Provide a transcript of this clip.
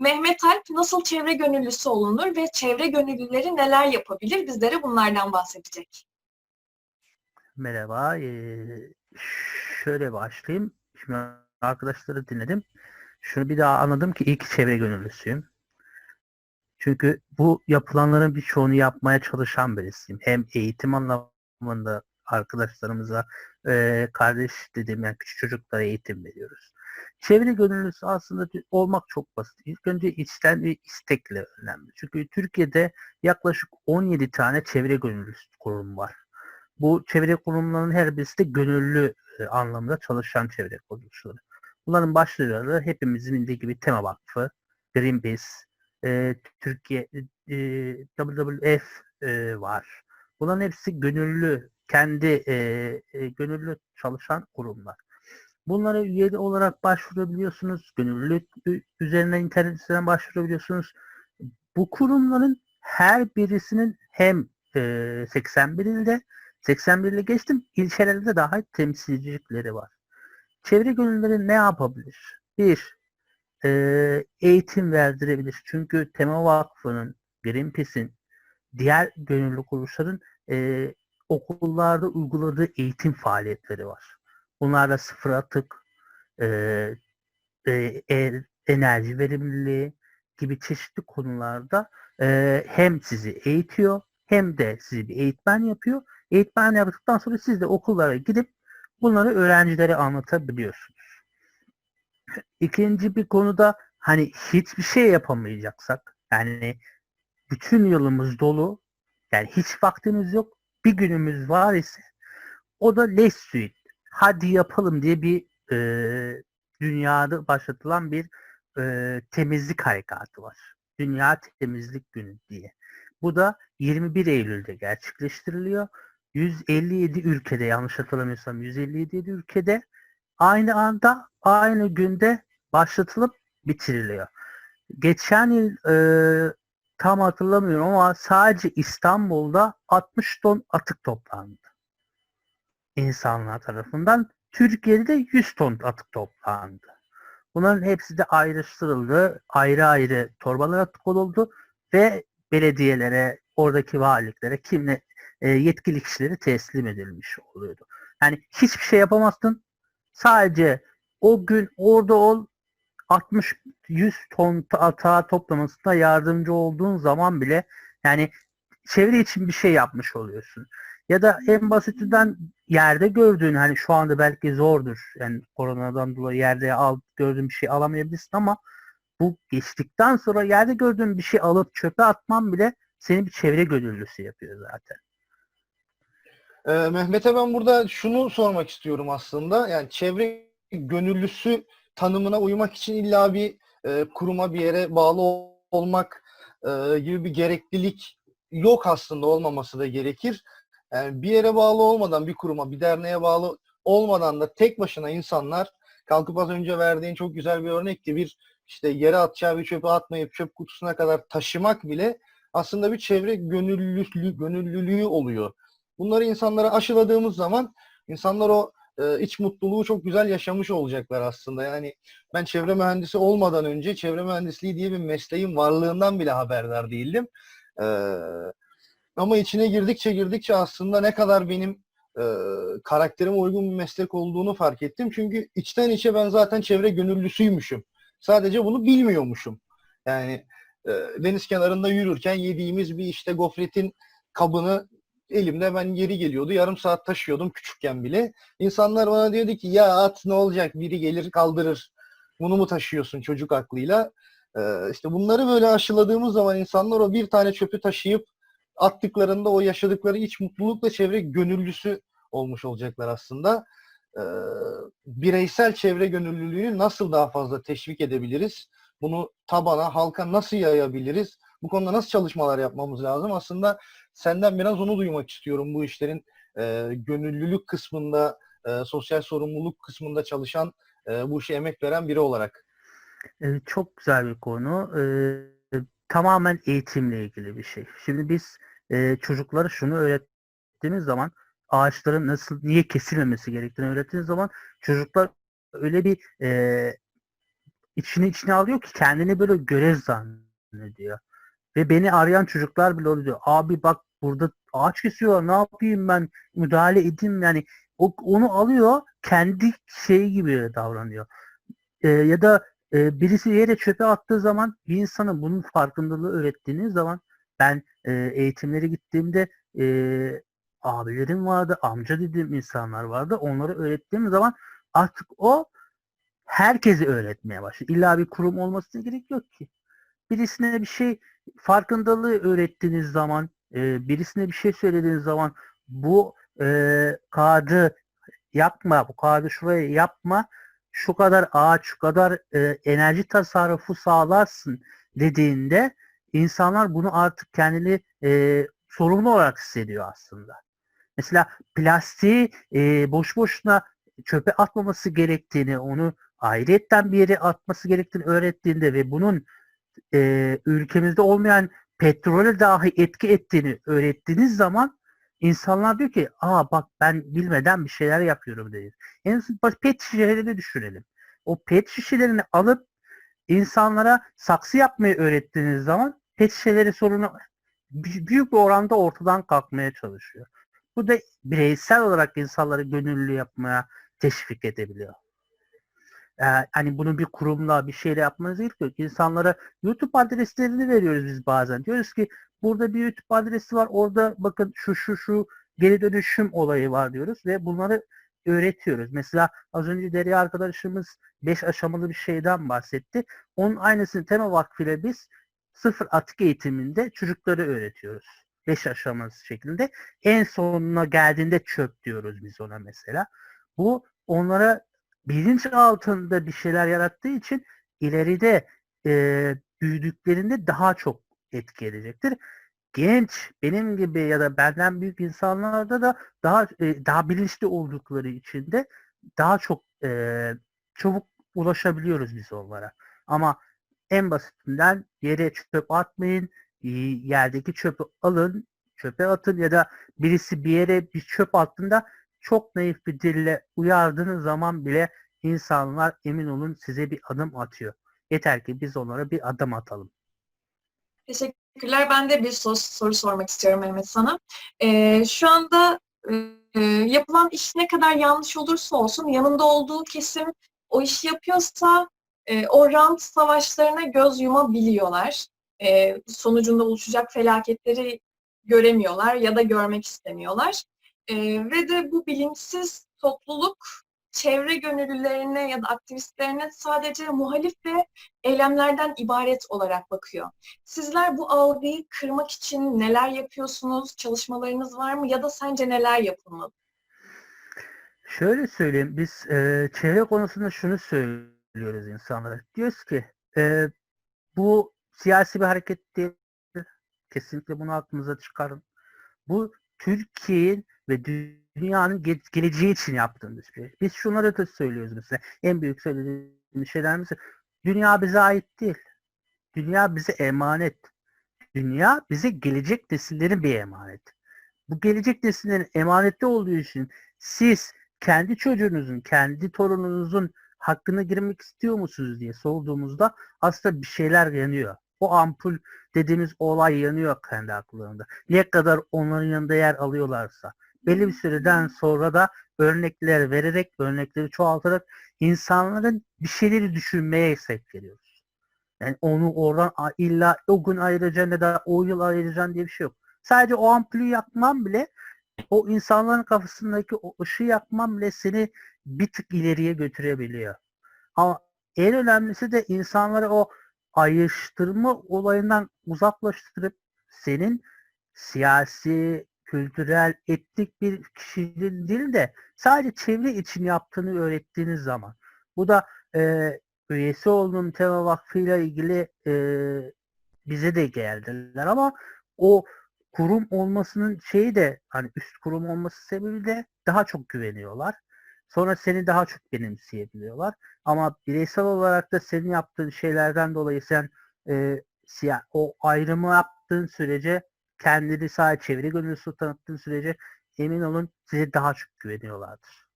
Mehmet Alp nasıl çevre gönüllüsü olunur ve çevre gönüllüleri neler yapabilir bizlere bunlardan bahsedecek. Merhaba. eee, şöyle başlayayım. Şimdi arkadaşları dinledim. Şunu bir daha anladım ki ilk çevre gönüllüsüyüm. Çünkü bu yapılanların birçoğunu yapmaya çalışan birisiyim. Hem eğitim anlamında arkadaşlarımıza eee, kardeş dediğim yani küçük çocuklara eğitim veriyoruz. Çevre gönüllüsü aslında olmak çok basit. İlk önce içten bir istekle önemli. Çünkü Türkiye'de yaklaşık 17 tane çevre gönüllüsü kurum var. Bu çevre kurumlarının her birisi de gönüllü e, anlamda çalışan çevre kuruluşları. Bunların başlıcaları hepimizin bildiği gibi Tema Vakfı, Greenpeace, e, Türkiye, e, WWF e, var. Bunların hepsi gönüllü, kendi e, e, gönüllü çalışan kurumlar. Bunlara üye olarak başvurabiliyorsunuz. Gönüllülük üzerinden internet üzerinden başvurabiliyorsunuz. Bu kurumların her birisinin hem e, 81 ilde 81 ile geçtim. İlçelerde daha temsilcilikleri var. Çevre gönüllüleri ne yapabilir? Bir, e, eğitim verdirebilir. Çünkü Tema Vakfı'nın, Greenpeace'in, diğer gönüllü kuruluşların e, okullarda uyguladığı eğitim faaliyetleri var. Bunlarla sıfır atık, e, e, e, enerji verimliliği gibi çeşitli konularda e, hem sizi eğitiyor hem de sizi bir eğitmen yapıyor. Eğitmen yaptıktan sonra siz de okullara gidip bunları öğrencilere anlatabiliyorsunuz. İkinci bir konuda hani hiçbir şey yapamayacaksak yani bütün yılımız dolu yani hiç vaktimiz yok bir günümüz var ise o da Let's Suite. Hadi yapalım diye bir e, dünyada başlatılan bir e, temizlik harekatı var. Dünya Temizlik Günü diye. Bu da 21 Eylül'de gerçekleştiriliyor. 157 ülkede yanlış hatırlamıyorsam 157 ülkede aynı anda aynı günde başlatılıp bitiriliyor. Geçen yıl e, tam hatırlamıyorum ama sadece İstanbul'da 60 ton atık toplandı. İnsanlar tarafından. Türkiye'de de 100 ton atık toplandı. Bunların hepsi de ayrıştırıldı. Ayrı ayrı torbalara konuldu ve belediyelere, oradaki valiliklere, kimle e, yetkili kişileri teslim edilmiş oluyordu. Yani hiçbir şey yapamazsın. Sadece o gün orada ol 60-100 ton atağı toplamasına yardımcı olduğun zaman bile yani çevre için bir şey yapmış oluyorsun. Ya da en basitinden yerde gördüğün hani şu anda belki zordur. Yani koronadan dolayı yerde al, gördüğün bir şey alamayabilirsin ama bu geçtikten sonra yerde gördüğün bir şey alıp çöpe atman bile seni bir çevre gönüllüsü yapıyor zaten. Ee, Mehmet'e ben burada şunu sormak istiyorum aslında. Yani çevre gönüllüsü tanımına uymak için illa bir e, kuruma bir yere bağlı ol- olmak e, gibi bir gereklilik yok aslında olmaması da gerekir. Yani bir yere bağlı olmadan bir kuruma, bir derneğe bağlı olmadan da tek başına insanlar kalkıp az önce verdiğin çok güzel bir örnekti. Bir işte yere atacağı bir çöpe atmayıp çöp kutusuna kadar taşımak bile aslında bir çevre gönüllülüğü, gönüllülüğü oluyor. Bunları insanlara aşıladığımız zaman insanlar o e, iç mutluluğu çok güzel yaşamış olacaklar aslında. Yani ben çevre mühendisi olmadan önce çevre mühendisliği diye bir mesleğin varlığından bile haberdar değildim. Ee, ama içine girdikçe girdikçe aslında ne kadar benim e, karakterime uygun bir meslek olduğunu fark ettim. Çünkü içten içe ben zaten çevre gönüllüsüymüşüm. Sadece bunu bilmiyormuşum. Yani e, deniz kenarında yürürken yediğimiz bir işte gofretin kabını elimde ben yeri geliyordu. Yarım saat taşıyordum küçükken bile. İnsanlar bana diyordu ki ya at ne olacak biri gelir kaldırır. Bunu mu taşıyorsun çocuk aklıyla? Ee, işte bunları böyle aşıladığımız zaman insanlar o bir tane çöpü taşıyıp attıklarında o yaşadıkları iç mutlulukla çevre gönüllüsü olmuş olacaklar aslında. Ee, bireysel çevre gönüllülüğünü nasıl daha fazla teşvik edebiliriz? Bunu tabana, halka nasıl yayabiliriz? Bu konuda nasıl çalışmalar yapmamız lazım? Aslında senden biraz onu duymak istiyorum bu işlerin e, gönüllülük kısmında, e, sosyal sorumluluk kısmında çalışan, e, bu işe emek veren biri olarak. Ee, çok güzel bir konu. Ee, tamamen eğitimle ilgili bir şey. Şimdi biz e, çocuklara şunu öğrettiğimiz zaman ağaçların nasıl, niye kesilmemesi gerektiğini öğrettiğiniz zaman çocuklar öyle bir e, içine içine alıyor ki kendini böyle görev zannediyor. Ve beni arayan çocuklar bile oluyor. Abi bak burada ağaç kesiyorlar ne yapayım ben müdahale edeyim yani o, onu alıyor kendi şeyi gibi davranıyor. Ee, ya da e, birisi yere çöpe attığı zaman bir insana bunun farkındalığı öğrettiğiniz zaman ben e, eğitimlere gittiğimde e, abilerim vardı, amca dediğim insanlar vardı. Onları öğrettiğim zaman artık o herkesi öğretmeye başladı. İlla bir kurum olmasına gerek yok ki. Birisine bir şey farkındalığı öğrettiğiniz zaman, e, birisine bir şey söylediğiniz zaman bu e, kağıdı yapma, bu kağıdı şuraya yapma, şu kadar ağaç, şu kadar e, enerji tasarrufu sağlarsın dediğinde insanlar bunu artık kendini e, sorumlu olarak hissediyor aslında. Mesela plastiği e, boş boşuna çöpe atmaması gerektiğini, onu ayrıyetten bir yere atması gerektiğini öğrettiğinde ve bunun e, ülkemizde olmayan petrole dahi etki ettiğini öğrettiğiniz zaman insanlar diyor ki aa bak ben bilmeden bir şeyler yapıyorum diyor. En azından pet şişelerini düşünelim. O pet şişelerini alıp insanlara saksı yapmayı öğrettiğiniz zaman pet şişeleri sorunu büyük bir oranda ortadan kalkmaya çalışıyor. Bu da bireysel olarak insanları gönüllü yapmaya teşvik edebiliyor. Ee, hani bunu bir kurumla bir şeyle yapmanız gerekiyor. İnsanlara YouTube adreslerini veriyoruz biz bazen. Diyoruz ki burada bir YouTube adresi var. Orada bakın şu şu şu geri dönüşüm olayı var diyoruz ve bunları öğretiyoruz. Mesela az önce Derya arkadaşımız 5 aşamalı bir şeyden bahsetti. Onun aynısını Tema Vakfı ile biz sıfır atık eğitiminde çocukları öğretiyoruz. 5 aşamalı şeklinde. En sonuna geldiğinde çöp diyoruz biz ona mesela. Bu onlara bilinç altında bir şeyler yarattığı için ileride e, büyüdüklerinde daha çok etki edecektir. Genç benim gibi ya da benden büyük insanlarda da daha e, daha bilinçli oldukları için de daha çok e, çabuk ulaşabiliyoruz biz onlara. Ama en basitinden yere çöp atmayın, yerdeki çöpü alın, çöpe atın ya da birisi bir yere bir çöp attığında çok naif bir dille uyardığınız zaman bile insanlar emin olun size bir adım atıyor. Yeter ki biz onlara bir adım atalım. Teşekkürler. Ben de bir soru, soru sormak istiyorum Mehmet sana. Ee, şu anda e, yapılan iş ne kadar yanlış olursa olsun yanında olduğu kesim o işi yapıyorsa e, o rant savaşlarına göz yumabiliyorlar. E, sonucunda oluşacak felaketleri göremiyorlar ya da görmek istemiyorlar. E, ve de bu bilinçsiz topluluk çevre gönüllülerine ya da aktivistlerine sadece muhalif ve eylemlerden ibaret olarak bakıyor. Sizler bu algıyı kırmak için neler yapıyorsunuz? Çalışmalarınız var mı? Ya da sence neler yapılmalı? Şöyle söyleyeyim, biz e, çevre konusunda şunu söylüyoruz insanlara. Diyoruz ki e, bu siyasi bir hareket değil. Kesinlikle bunu aklınıza çıkarın. Bu Türkiye'nin ve dünyanın ge- geleceği için yaptığımız bir şey. Biz şunları da söylüyoruz mesela. En büyük söylediğimiz şeyler mesela. Dünya bize ait değil. Dünya bize emanet. Dünya bize gelecek nesillerin bir emanet. Bu gelecek nesillerin emanette olduğu için siz kendi çocuğunuzun, kendi torununuzun hakkına girmek istiyor musunuz diye sorduğumuzda aslında bir şeyler yanıyor. O ampul dediğimiz olay yanıyor kendi akıllarında. Ne kadar onların yanında yer alıyorlarsa. Belli bir süreden sonra da örnekler vererek, örnekleri çoğaltarak insanların bir şeyleri düşünmeye sevk ediyoruz. Yani onu oradan illa o gün ayıracaksın ya da o yıl ayıracaksın diye bir şey yok. Sadece o ampulü yakman bile o insanların kafasındaki o ışığı yakman bile seni bir tık ileriye götürebiliyor. Ama en önemlisi de insanları o ayrıştırma olayından uzaklaştırıp senin siyasi, kültürel, etnik bir kişinin değil de sadece çevre için yaptığını öğrettiğiniz zaman. Bu da e, üyesi olduğum Tema Vakfı ile ilgili e, bize de geldiler ama o kurum olmasının şeyi de hani üst kurum olması sebebiyle daha çok güveniyorlar. Sonra seni daha çok benimseyebiliyorlar. Ama bireysel olarak da senin yaptığın şeylerden dolayı sen e, siyah, o ayrımı yaptığın sürece kendini sadece çevre gönüllüsü tanıttığın sürece emin olun size daha çok güveniyorlardır.